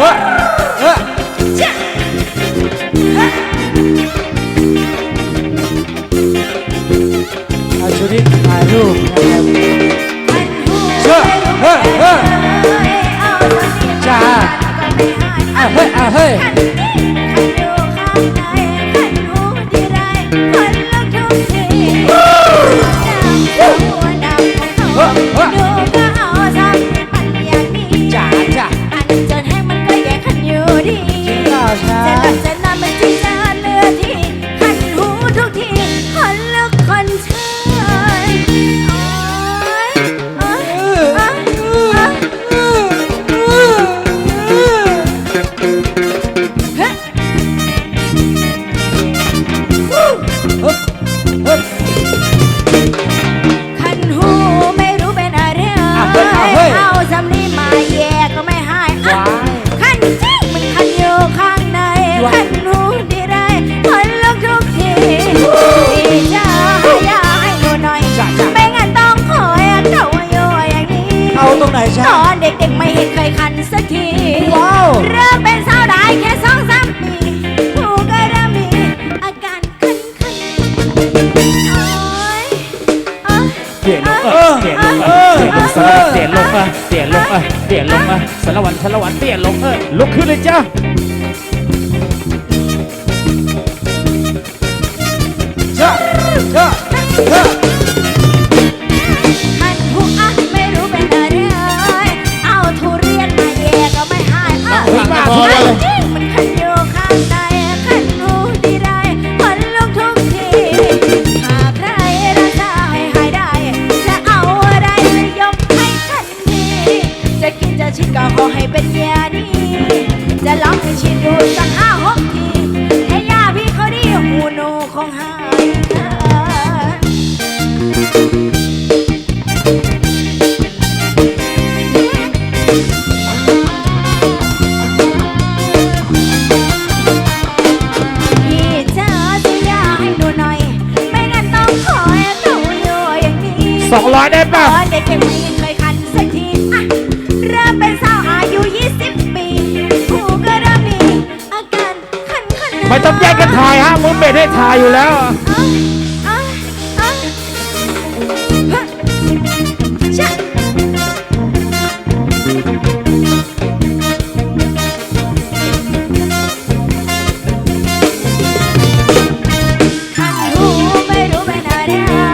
เออเตรงไหนตช้าอนเด็กๆไม่เห็นเคยคันสักทีว้าวเริ่มเป็นสาวได้แค่สองสามปีหูก็เริ่มมีอาการคันคันๆโอ๊ยโอ๊ยเปลี่ยนลงเออเปลี่ยนลงเออเปลี่ยนลงสารวัตรเปลี่ยนลงเออเปลี่ยนลงเออเปลี่ยนลงเออสารวัตรสารวัตรเปลี่ยนลงเออลุกขึ้นเลยจ้าเชื่อเชื่อ สองร้อยได้ตป่ะอนเด็กๆไม่เคยคันสักทีอะเริ่มเป็นสาวอายุ 20 ปีหูก็เริ่มมีอาการคันคันไม่ต้องแยกกันถ่ายฮะมึงเบ็ดให้ถ่ายอยู่แล้วชะคันหูไม่รู้เป็นอะไร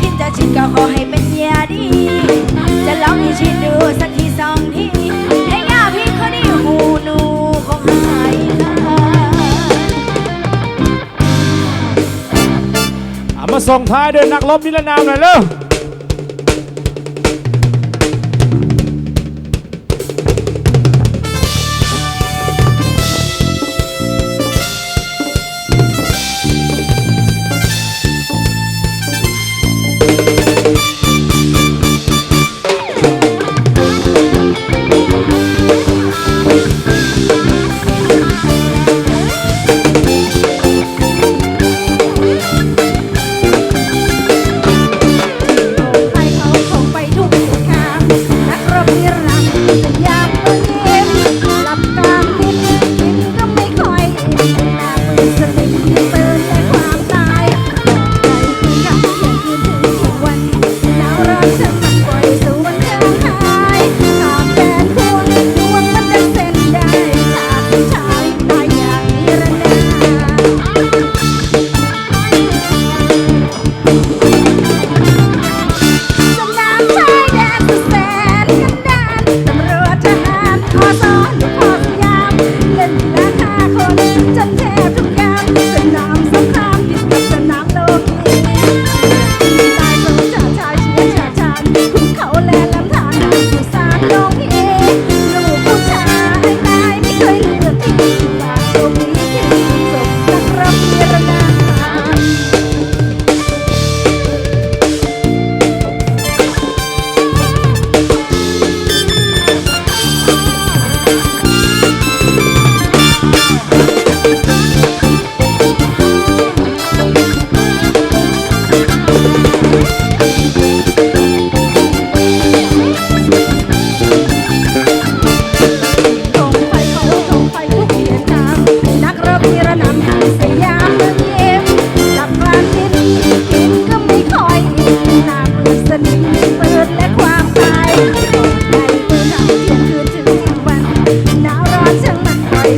กินจะชิมก็ขอให้เป็นยาดี จะลองให้ชิมดูสักทีสองทีให้ยาพี่คนนี้หูหนูคงหายขาดเอามาส่งท้ายด้วยนักรบนิรนามหน่อยเร็ว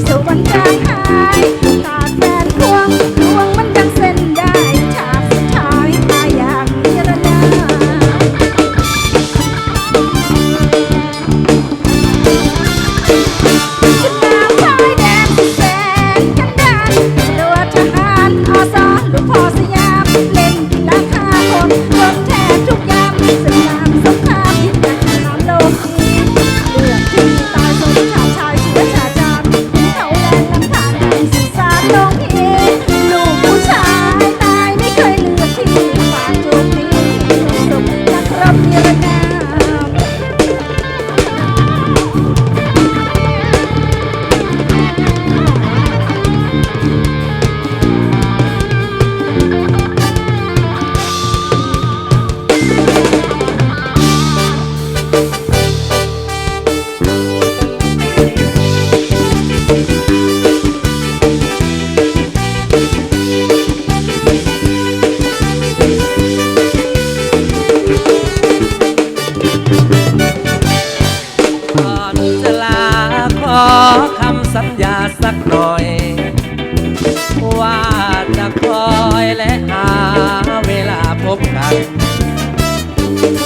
ทุกวันจ don't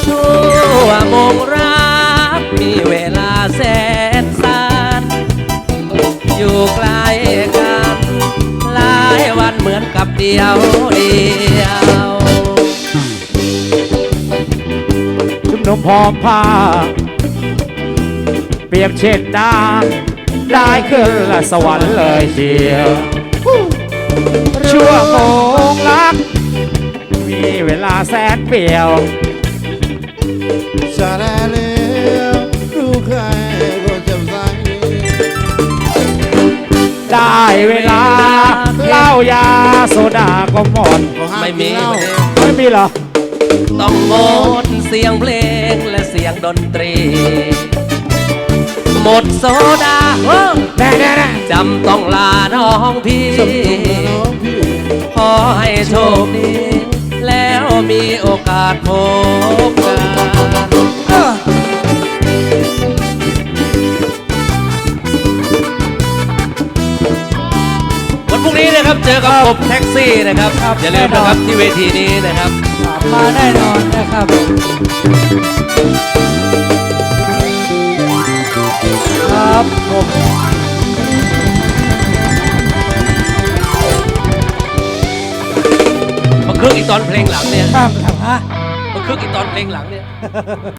ชั่วโมงรักมีเวลาแสนสั้นอยู่ใกล้กันหลายวันเหมือนกับเดียวเดียวชุมนุมพร้อมผ้าเปรียบเช่นดางได้ขึ้นละสวรรค์เลยเดียวชั่วโมงรักมี เวลาแสนเปลี่ยวชาแลเลวรู้ใครก็จำใสได้เวลาเหล้ายาโซดาก็หมดก็ห้ามไม่กิมีนเหล้าไม่มีเหรอ ต้องงดเสียงเพลงและเสียงดนตรี หมดโซดาเออแน่แน่แน่จำต้องลาน้องพี่สมตรงนะน้องพี่ขอให้โชคดีแล้ว มีโอกาสพบกันเออวันพรุ่งนี้นะครับเจอกับผมแท็กซี่นะครับอย่าลืมนะครับที่เวทีนี้นะครับ มาแน่นอนนะครับครับผม ครึ่งอีกตอนเพลงหลังเนี่ยข้ามครับฮะมาครึ่งอีกตอนเพลงหลังเนี่ย